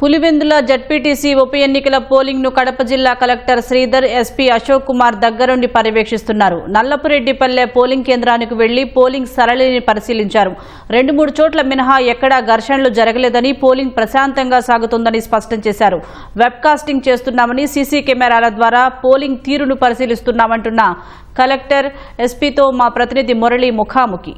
Pulivendula ZPTC ఉప ఎన్నికల పోలింగ్ను కడప జిల్లా కలెక్టర్ శ్రీధర్ ఎస్పీ అశోక్ కుమార్ దగ్గరుండి పర్యవేక్షిస్తున్నారు. నల్లపురెడ్డిపల్లె పోలింగ్ కేంద్రానికి వెళ్ళి పోలింగ్ సరళిని పరిశీలించారు. రెండు మూడు చోట్ల మినహా ఎక్కడా ఘర్షణలు జరగలేదని పోలింగ్ ప్రశాంతంగా సాగుతుందని స్పష్టం చేశారు. వెబ్కాస్టింగ్ చేస్తున్నామని సీసీ కెమెరాల ద్వారా పోలింగ్ తీరును పరిశీలిస్తున్నామంటున్న కలెక్టర్ ఎస్పీతో మా ప్రతినిధి మురళి ముఖాముఖి.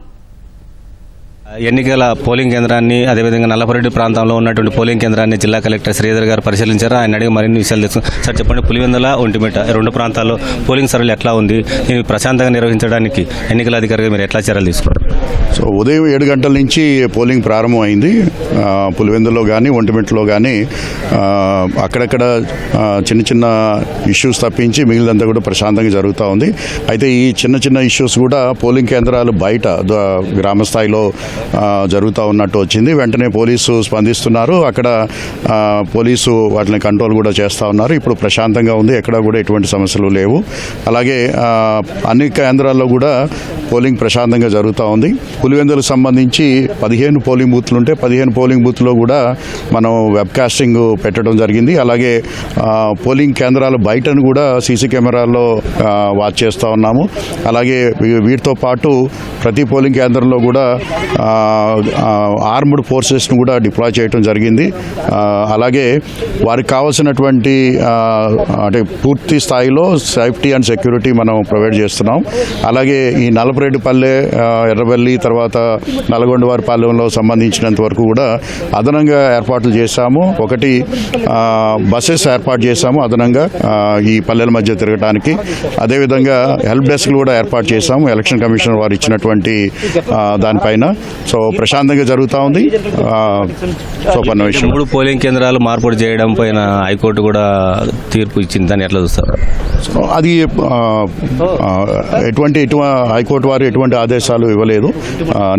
ఎన్నికల పోలింగ్ కేంద్రాన్ని అదేవిధంగా నల్లపరెడ్డి ప్రాంతంలో ఉన్నటువంటి పోలింగ్ కేంద్రాన్ని జిల్లా కలెక్టర్ శ్రీధర్ గారు పరిశీలించారు. ఆయన అడిగి మరిన్ని విషయాలు తెలుసు. సార్ చెప్పండి పులివెందుల ఒంటిమిట రెండు ప్రాంతాల్లో పోలింగ్ సరళి ఎట్లా ఉంది? దీన్ని ప్రశాంతంగా నిర్వహించడానికి ఎన్నికల అధికారిగా మీరు ఎట్లా చర్యలు తీసుకున్నారు? సో ఉదయం ఏడు గంటల నుంచి పోలింగ్ ప్రారంభమైంది పులివెందులో కానీ ఒంటిమిట్లో కానీ అక్కడక్కడ చిన్న చిన్న ఇష్యూస్ తప్పించి మిగిలినంతా కూడా ప్రశాంతంగా జరుగుతూ ఉంది. అయితే ఈ చిన్న చిన్న ఇష్యూస్ కూడా పోలింగ్ కేంద్రాలు బయట గ్రామ స్థాయిలో జరుగుతూ ఉన్నట్టు వచ్చింది. వెంటనే పోలీసు స్పందిస్తున్నారు. అక్కడ పోలీసు వాటిని కంట్రోల్ కూడా చేస్తూ ఉన్నారు. ఇప్పుడు ప్రశాంతంగా ఉంది. ఎక్కడ కూడా ఎటువంటి సమస్యలు లేవు. అలాగే అన్ని కేంద్రాల్లో కూడా పోలింగ్ ప్రశాంతంగా జరుగుతూ ఉంది. పులివెందులకు సంబంధించి పదిహేను పోలింగ్ బూత్లు ఉంటే పదిహేను పోలింగ్ బూత్లో కూడా మనం వెబ్కాస్టింగ్ పెట్టడం జరిగింది. అలాగే పోలింగ్ కేంద్రాలు బయటను కూడా సీసీ కెమెరాల్లో వాచ్ చేస్తూ ఉన్నాము. అలాగే వీటితో పాటు ప్రతి పోలింగ్ కేంద్రంలో కూడా ఆర్మ్డ్ ఫోర్సెస్ను కూడా డిప్లాయ్ చేయడం జరిగింది. అలాగే వారికి కావాల్సినటువంటి అంటే పూర్తి స్థాయిలో సేఫ్టీ అండ్ సెక్యూరిటీ మనం ప్రొవైడ్ చేస్తున్నాం. అలాగే ఈ నలపరెడ్డిపల్లె ఎర్రబెల్లి తర్వాత నల్గొండవారిపాలెంలో సంబంధించినంత వరకు కూడా అదనంగా ఏర్పాట్లు చేశాము. ఒకటి బస్సెస్ ఏర్పాటు చేశాము అదనంగా ఈ పల్లెల మధ్య తిరగడానికి అదేవిధంగా హెల్ప్ డెస్క్లు కూడా ఏర్పాటు చేశాము. ఎలక్షన్ కమిషనర్ వారు ఇచ్చినటువంటి దానిపైన. సో ప్రశాంతంగా జరుగుతూ ఉంది. సో పన్న విషయం. మూడు పోలింగ్ కేంద్రాలు మార్పిడి చేయడం పైన హైకోర్టు కూడా తీర్పు ఇచ్చింది దాన్ని ఎట్లా చూస్తారు? సో అది ఎటువంటి ఎటు హైకోర్టు వారు ఎటువంటి ఆదేశాలు ఇవ్వలేదు.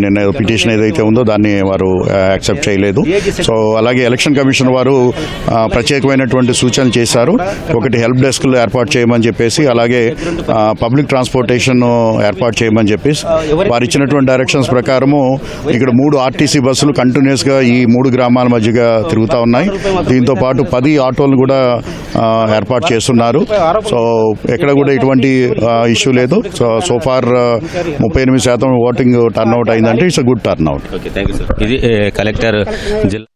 నిన్న పిటిషన్ ఏదైతే ఉందో దాన్ని వారు యాక్సెప్ట్ చేయలేదు. సో అలాగే ఎలక్షన్ కమిషన్ వారు ప్రత్యేకమైనటువంటి సూచనలు చేశారు. ఒకటి హెల్ప్ డెస్క్లు ఏర్పాటు చేయమని చెప్పేసి అలాగే పబ్లిక్ ట్రాన్స్పోర్టేషన్ ఏర్పాటు చేయమని చెప్పేసి వారు ఇచ్చినటువంటి డైరెక్షన్స్ ప్రకారము ఇక్కడ మూడు ఆర్టీసీ బస్సులు కంటిన్యూస్గా ఈ మూడు గ్రామాల మధ్యగా తిరుగుతూ ఉన్నాయి. దీంతో పాటు పది ఆటోలు కూడా ఏర్పాటు చేస్తున్నారు. సో ఎక్కడ కూడా ఎటువంటి ఇష్యూ లేదు. సో సో ఫార్ ముప్పై ఎనిమిది శాతం ఓటింగ్ టర్న్ అవుట్ అయిందంటే ఇట్స్ గుడ్ టర్న్ అవుట్ ఇది కలెక్టర్ జిల్లా